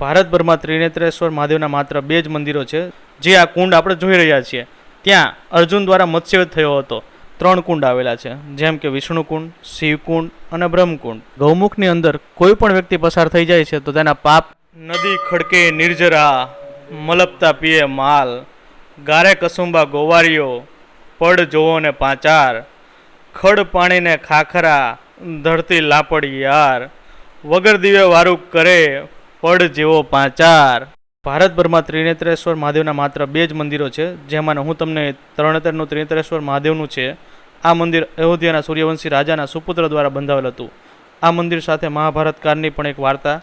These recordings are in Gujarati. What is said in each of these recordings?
ભારતભરમાં ત્રિનેત્રેશ્વર મહાદેવના માત્ર બે જ મંદિરો છે, જે આ કુંડ આપણે જોઈ રહ્યા છીએ. ત્યાં અર્જુન દ્વારા મત્સ્યવેદ થયો હતો. ત્રણ કુંડ આવેલા છે, જેમ કે વિષ્ણુકુંડ શિવકુંડ અને બ્રહ્મકુંડ ગૌમુખની અંદર કોઈ પણ વ્યક્તિ પસાર થઈ જાય છે, તો તેના પાપ નદી ખડકે નિર્જરા, મલપતા પીએ માલ, ગારે કસુંબા ગોવારીઓ, પડ જોવો ને પાંચાર, ખડ પાણીને ખાખરા, ધરતી લાપડી યાર વગર દીવે વારું કરે પડ જેવો પાંચાર. ભારતભરમાં ત્રિનેત્રેશ્વર મહાદેવના માત્ર બે જ મંદિરો છે, જેમાં હું તમને તરણેતરનું ત્રિનેત્રેશ્વર મહાદેવનું છે. આ મંદિર અયોધ્યાના સૂર્યવંશી રાજાના સુપુત્ર દ્વારા બંધાવેલ હતું. આ મંદિર સાથે મહાભારત કાળની પણ એક વાર્તા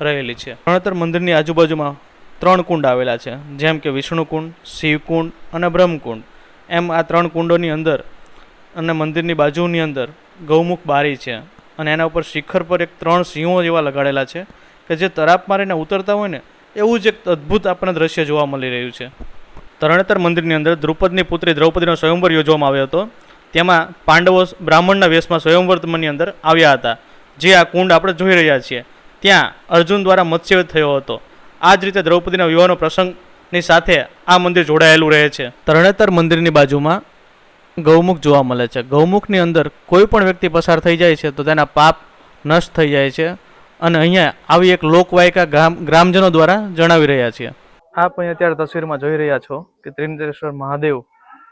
રહેલી છે. તરણેતર મંદિરની આજુબાજુમાં ત્રણ કુંડ આવેલા છે, જેમ કે વિષ્ણુકુંડ, શિવકુંડ અને બ્રહ્મકુંડ. એમ આ ત્રણ કુંડોની અંદર અને મંદિરની બાજુની અંદર ગૌમુખ બારી છે અને એના ઉપર શિખર પર એક ત્રણ સિંહો જેવા લગાડેલા છે. કે જે તરાપ મારીને ઉતરતા હોય ને, એવું જ એક અદ્ભુત આપણને દ્રશ્ય જોવા મળી રહ્યું છે. તરણેતર મંદિરની અંદર દ્રુપદની પુત્રી દ્રૌપદીનો સ્વયંવર યોજવામાં આવ્યો હતો. તેમાં પાંડવો બ્રાહ્મણના વેશમાં સ્વયંવર્તમની અંદર આવ્યા હતા. જે આ કુંડ આપણે જોઈ રહ્યા છીએ. ત્યાં અર્જુન દ્વારા મત્સ્યવેદ થયો હતો. આ જ રીતે દ્રૌપદીના વિવાહનો પ્રસંગની સાથે આ મંદિર જોડાયેલું રહે છે. તરણેતર મંદિરની બાજુમાં ગૌમુખ જોવા મળે છે. ગૌમુખની અંદર કોઈ પણ વ્યક્તિ પસાર થઈ જાય છે તો તેના પાપ નષ્ટ થઈ જાય છે. અને અહીંયા આવી એક લોકવાયકા ગ્રામજનો દ્વારા જણાવી રહ્યા છીએ. આપ અહીં અત્યારે તસવીરમાં જોઈ રહ્યા છો કે ત્રિનેત્રેશ્વર મહાદેવ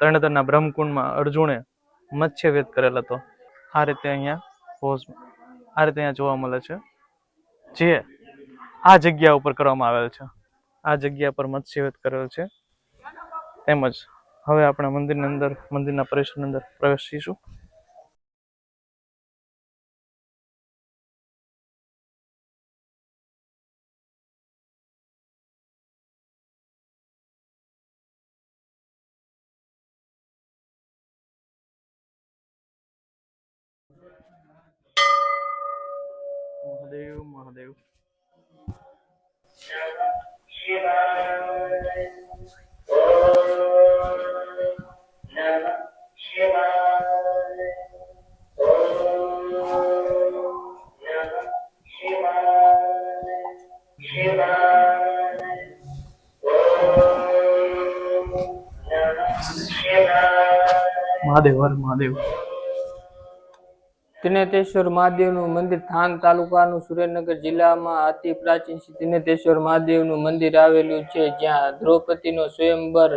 તરણેતરના બ્રહ્મકુંડમાં અર્જુને મત્સ્યવેદ કરેલ હતો. આ રીતે અહીંયા પોઝ, આ રીતે અહીંયા જોવા મળે છે જે આ જગ્યા ઉપર કરવામાં આવેલ છે. આ જગ્યા પર મત્સ્યવેદ કરેલ છે. તેમજ હવે આપણે મંદિરની અંદર, મંદિરના પરિસરની અંદર પ્રવેશીશું. મહાદેવ મહાદેવ. મહાદેવ હર મહાદેવ. ત્રિનેત્રેશ્વર મહાદેવનું મંદિર થાન તાલુકાનું સુરેન્દ્રનગર જિલ્લામાં અતિ પ્રાચીન શ્રી ત્રિનેત્રેશ્વર મહાદેવનું મંદિર આવેલું છે, જ્યાં દ્રૌપદીનો સ્વયંવર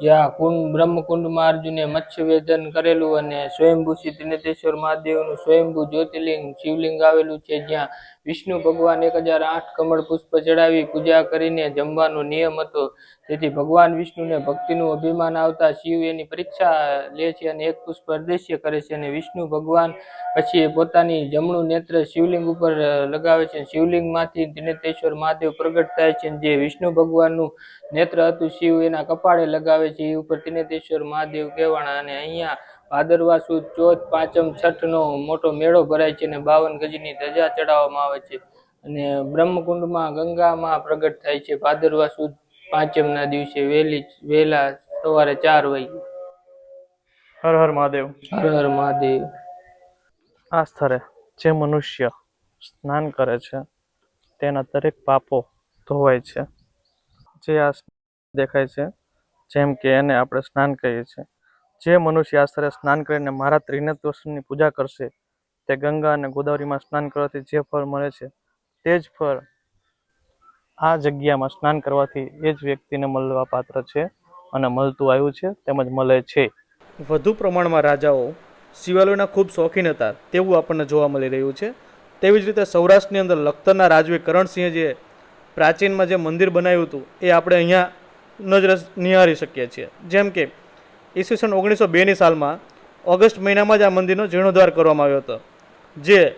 જ્યાં કુંડ, બ્રહ્મકુંડમાં અર્જુને મત્સ્યવેદન કરેલું અને સ્વયંભૂ શ્રી ત્રિનેતેશ્વર મહાદેવનું સ્વયંભૂ જ્યોતિર્લિંગ, શિવલિંગ આવેલું છે, જ્યાં વિષ્ણુ ભગવાન એક હજાર આઠ કમળ પુષ્પ ચડાવી પૂજા કરીને જમવાનો નિયમ હતો. તેથી ભગવાન વિષ્ણુને ભક્તિનું અભિમાન આવતા શિવ એની પરીક્ષા લે છે અને એક પુષ્પ અદૃશ્ય કરે છે અને વિષ્ણુ ભગવાન પછી પોતાની જમણું નેત્ર શિવલિંગ ઉપર લગાવે છે. શિવલિંગમાંથી ત્રિનેતેશ્વર મહાદેવ પ્રગટ થાય છે જે વિષ્ણુ ભગવાનનું નેત્ર હતું, શિવ એના કપાળે લગાવે છે. એ ઉપર ત્રિનેતેશ્વર મહાદેવ કહેવાના અને અહીંયા ભાદરવા સુદ ચોથ પાંચમ છઠ મોટો મેળો ભરાય છે અને બાવન ગજની ધજા ચડાવવામાં આવે છે. અને બ્રહ્મકુંડમાં ગંગામાં પ્રગટ થાય છે. ભાદરવા સુદ પાંચમના દિવસે વહેલી વહેલા સવારે ચાર વાગે હર હર મહાદેવ. હર હર મહાદેવ. આ સ્થળે જે મનુષ્ય સ્નાન કરે છે તેના દરેક પાપો ધોવાય છે. જે આ દેખાય છે જેમ કે એને આપણે સ્નાન કહીએ છીએ. જે મનુષ્ય આ સ્થળે સ્નાન કરીને મારા ત્રિનેત્વની પૂજા કરશે, તે ગંગા અને ગોદાવરીમાં સ્નાન કરવાથી જે ફળ મળે છે, તે જ ફળ આ જગ્યામાં સ્નાન કરવાથી એ જ વ્યક્તિને મળવા પાત્ર છે અને મળતું આવ્યું છે, તેમજ મળે છે. વધુ પ્રમાણમાં રાજાઓ શિવાલયના ખૂબ શોખીન હતા, તેવું આપણને જોવા મળી રહ્યું છે. તેવી જ રીતે સૌરાષ્ટ્રની અંદર લખતરના રાજવી કરણસિંહે જે પ્રાચીનમાં જે મંદિર બનાવ્યું હતું, એ આપણે અહીંયા નજર નિહાળી શકીએ છીએ. જેમ કે, ઈસવીસન ઓગણીસો બેની સાલમાં ઓગસ્ટ મહિનામાં જ આ મંદિરનો જીર્ણોદ્ધાર કરવામાં આવ્યો હતો. જે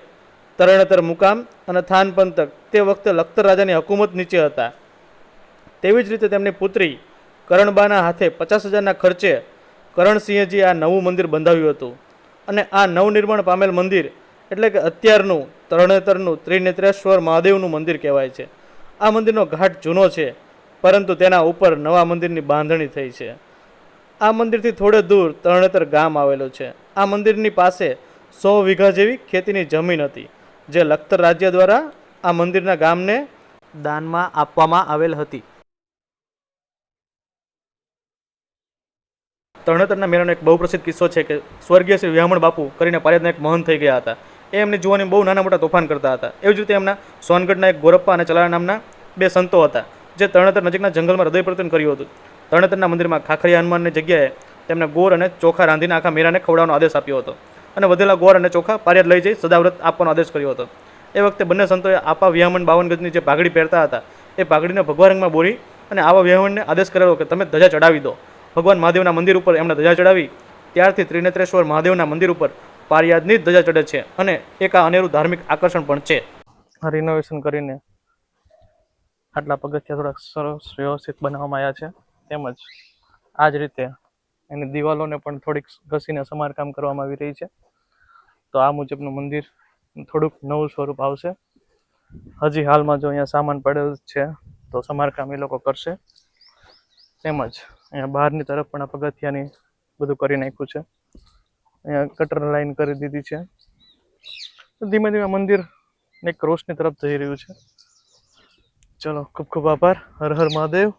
તરણેતર મુકામ અને થાન પંથક તે વખતે લખતર રાજાની હકુમત નીચે હતા. તેવી જ રીતે તેમની પુત્રી કરણબાના હાથે પચાસ હજારના ખર્ચે કરણસિંહજી આ નવું મંદિર બંધાવ્યું હતું. અને આ નવનિર્માણ પામેલ મંદિર એટલે કે અત્યારનું તરણેતરનું ત્રિનેત્રેશ્વર મહાદેવનું મંદિર કહેવાય છે. આ મંદિરનો ઘાટ જૂનો છે. પરંતુ તેના ઉપર નવા મંદિરની બાંધણી થઈ છે. આ મંદિરથી થોડે દૂર તરણેતર ગામ આવેલું છે. આ મંદિરની પાસે સો વીઘા જેવી ખેતીની જમીન હતી, જે લખતર રાજ્ય દ્વારા આ મંદિરના ગામને દાનમાં આપવામાં આવેલ હતી. તરણેતરના મેળાનો એક બહુ પ્રસિદ્ધ કિસ્સો છે કે સ્વર્ગીય શ્રી વ્યામણ બાપુ કરીને પારિયાદના એક મહંત થઈ ગયા હતા. એ એમને જોવાની બહુ નાના મોટા તોફાન કરતા હતા. એવી જ રીતે એમના સોનગઢના એક ગોરપ્પા અને ચલાળા નામના બે સંતો હતા. જે તરણેતર નજીકના જંગલમાં હૃદય પ્રવર્તન કર્યું હતું. તરણેતરના મંદિરમાં ખાખરી હનુમાનની જગ્યાએ તેમને ગોર અને ચોખા રાંધીને આખા મેળાને ખવડાવવાનો આદેશ આપ્યો હતો. અને વધેલા ગોર અને ચોખા પારિયાદ લઈ જઈ સદાવ્રત આપવાનો આદેશ કર્યો હતો. એ વખતે બંને સંતોએ આપા વ્યામણ બાવન ગજની જે પાઘડી પહેરતા હતા, એ પાઘડીને ભગવા રંગમાં બોરી અને આવા વ્યામણને આદેશ કરેલો કે તમે ધજા ચડાવી દો. ભગવાન મહાદેવના મંદિર ઉપર એમણે ધજા ચડાવી, ત્યારથી ત્રિનેત્રેશ્વર મહાદેવના મંદિર ઉપર પારિયાદની ધજા ચડે છે અને એક આ અનેરું ધાર્મિક આકર્ષણ પણ છે. રિનોવેશન કરીને આટલા પગથિયા થોડાક સરસ વ્યવસ્થિત બનાવવામાં આવ્યા છે. તેમજ આ જ રીતે એની દિવાલોને પણ થોડીક ઘસીને સમારકામ કરવામાં આવી રહી છે. તો આ મુજબનું મંદિર થોડુંક નવું સ્વરૂપ આવશે. હજી હાલમાં જો અહીંયા સામાન પડેલ છે, તો સમારકામ એ લોકો કરશે. તેમજ અહીંયા બહારની તરફ પણ આ પગથિયાની બધું કરી નાખ્યું છે. અહીંયા કટર લાઈન કરી દીધી છે. ધીમે ધીમે મંદિર એક રોશની તરફ જઈ રહ્યું છે. ચલો ખૂબ ખૂબ આભાર. હર હર મહાદેવ.